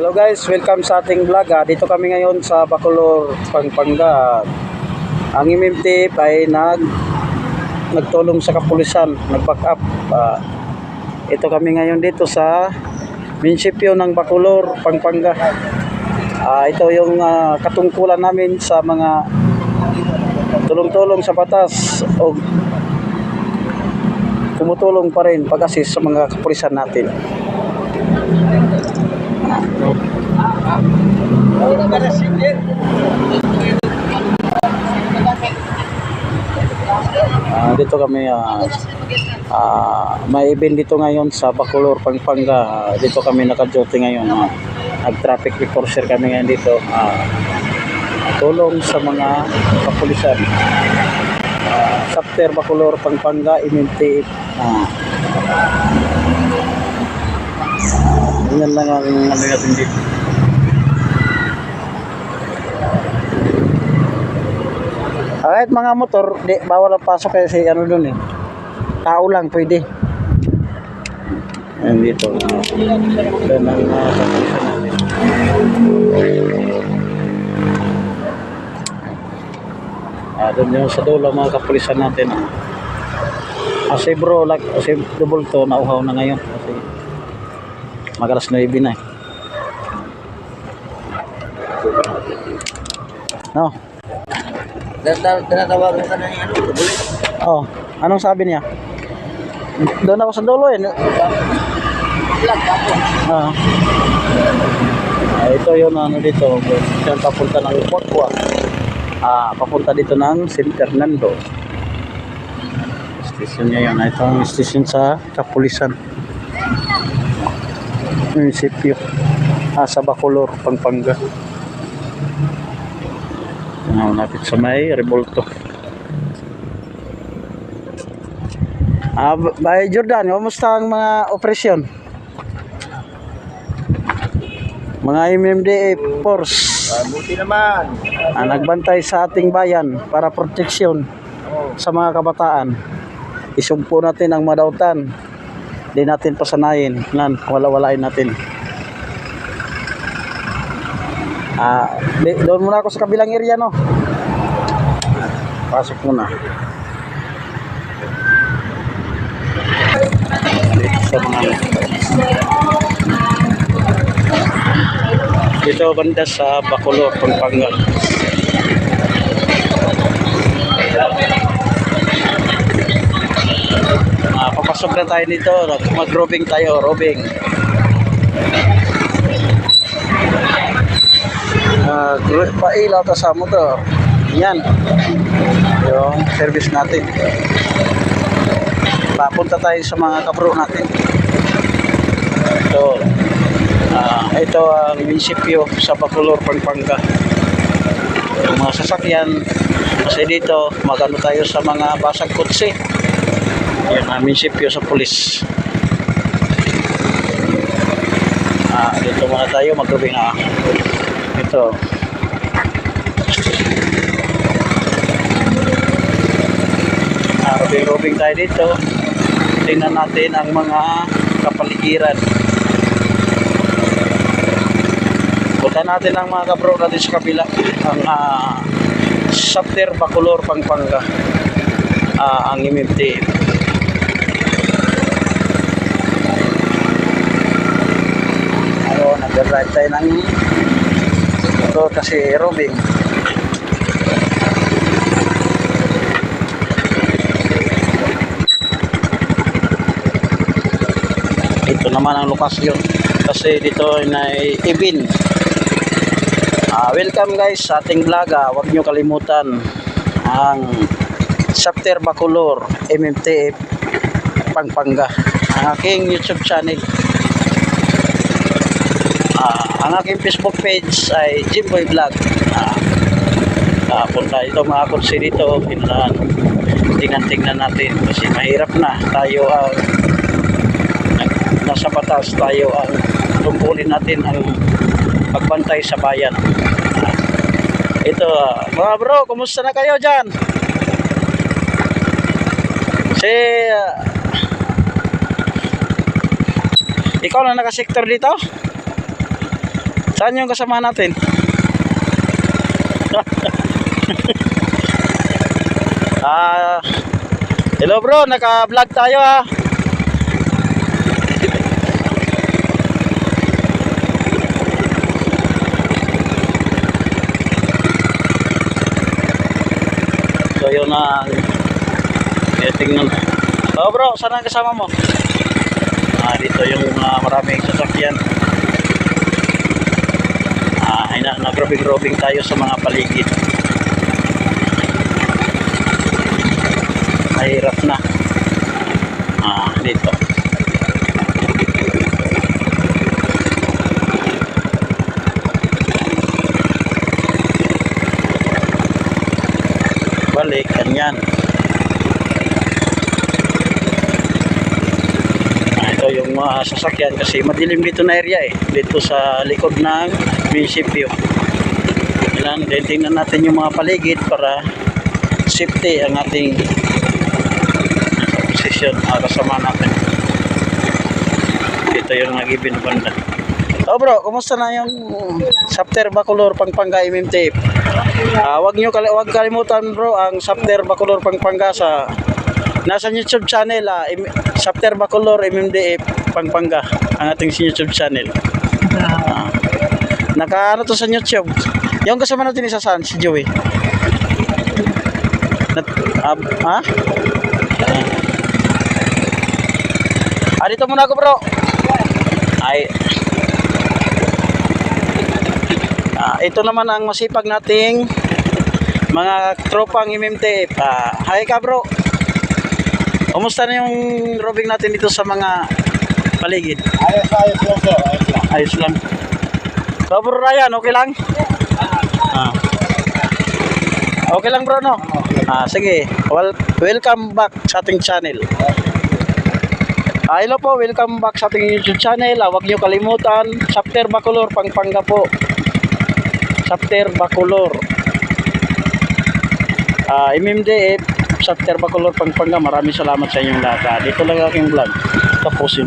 Hello guys, welcome sa ating vlog. ah. Dito kami ngayon sa Bacolor, Pampanga. Ang MMT ay nag nagtulong sa kapulisan, nag-back up. Ah, ito kami ngayon dito sa munisipyo ng Bacolor, Pampanga. Ah, ito yung ah, katungkulan namin sa mga tulong-tulong sa batas o tumutulong pa rin pag-assist sa mga kapulisan natin. Ah, dito kami ah, ah, may event dito ngayon sa Bacolor, Pampanga. Ah, dito kami naka-duty ngayon. ah. Nag-traffic enforcer kami ngayon dito. Ah, tulong sa mga kapulisan. Ah, Sapter Bacolor, Pampanga, MMT. Ah. Yan lang ang ano natin dito. Kahit mga motor, di, bawal ang pasok kasi ano dun eh. Tao lang pwede. Yan dito. Yan ang mga kapulisan natin. Ah, doon yung sa dulo mga kapulisan natin. ah. Kasi bro, like, kasi double to, nauhaw na ngayon. Kasi magalas na ibin na eh. No? Tinatawagan ka na yung ano. Oh, anong sabi niya? Doon ako sa dulo eh. Vlog ako. Ah. Ah, ito yun ano dito. Diyan papunta ng Portwa. Ah, papunta dito ng San Fernando. Station niya yun. Ito ang station sa Kapulisan. Munisipyo. Ah, sa Bacolor, Pampanga. Yan, napit sa may Revolto. Ah, b- by Jordan, kumusta ang mga operasyon? Mga MMDA force Ah, buti naman. ah, nagbantay sa ating bayan para proteksyon sa mga kabataan. Isumpo natin ang madautan. Di natin pasanayin. Nan, wala-walain natin. Ah, doon muna ako sa kabilang area, no? Pasok muna. Dito sa mga dito banda sa Bacolor, Pampanga. Papasok na tayo dito. Mag-roving tayo, roving. Ah, uh, pailaw ta sa motor. Yan. Yung service natin. Papunta tayo sa mga kabro natin. Ito. Ah, ito ang munisipyo sa Bacolor, Pampanga. Yung mga sasakyan kasi dito magano tayo sa mga basag kutsi. Yan ang munisipyo sa pulis. Ah, dito muna tayo magrubing ah. Ito. Ah, rubing-rubing tayo dito. Tingnan natin ang mga kapaligiran. Punta natin ang mga kabro natin sa kabila. Ang uh, Sapter Bacolor, Pampanga. Ah, ang MMT. Nag-drive tayo ng ito kasi aerobic. Ito naman ang lokasyon kasi dito ay event. Ah, welcome guys sa ating vlog. Ah. Huwag nyo kalimutan ang Sapter Bacolor MMTF Pampanga. Ang aking YouTube channel. Ah, ang aking Facebook page ay Jimboy Vlog. Ah, ah, punta ito mga kutsi dito. Pinaan. Tingnan-tingnan natin kasi mahirap na tayo ang nasa batas tayo ang tungkulin natin ang pagbantay sa bayan. Ah, ito, ah, mga bro, kumusta na kayo dyan? Si ah, ikaw na nakasektor dito? Saan yung kasama natin? ah, hello bro, naka-vlog tayo ah. So yun na eh, tingnan. Oh bro, saan ang kasama mo? Ah, dito yung uh, maraming sasakyan. Ay na, nagrobing-robing tayo sa mga paligid. Mahirap na. Ah, dito. Balik, kanyan. Ah, yung mga sasakyan kasi madilim dito na area eh. Dito sa likod ng munisipyo. Ilan, din tingnan natin yung mga paligid para safety ang ating posisyon uh, kasama natin. Dito yung nag-ibin banda. Oh bro, kumusta na yung Sapter Bacolor Pangpanga MMT? Ah, wag kali wag kalimutan bro ang Sapter Bacolor Pangpanga sa nasa YouTube channel Im- Sapter Bacolor MMDF Pangpanga ang ating YouTube channel. Ah, naka ano to sa YouTube? Yung kasama natin isa saan si Joey. Nat, ah, ha? Ah, dito muna ako bro. Ay, Ah, ito naman ang masipag nating mga tropang MMT. Ah, hi ka bro. Kumusta na yung robing natin dito sa mga paligid? Ayos, ayos lang sir. Ayos lang. Ayos lang. So bro Ryan, okay lang? Ah. Okay lang bro no? Ah, sige. Well, welcome back sa ating channel. Ah, hello po, welcome back sa ating YouTube channel. Ah, huwag niyo kalimutan, Chapter Bacolor, Pangpanga po. Chapter Bacolor. Ah, MMDF, Chapter Bacolor, Pangpanga. Maraming salamat sa inyong lahat. Ah, dito lang aking vlog. Tapusin.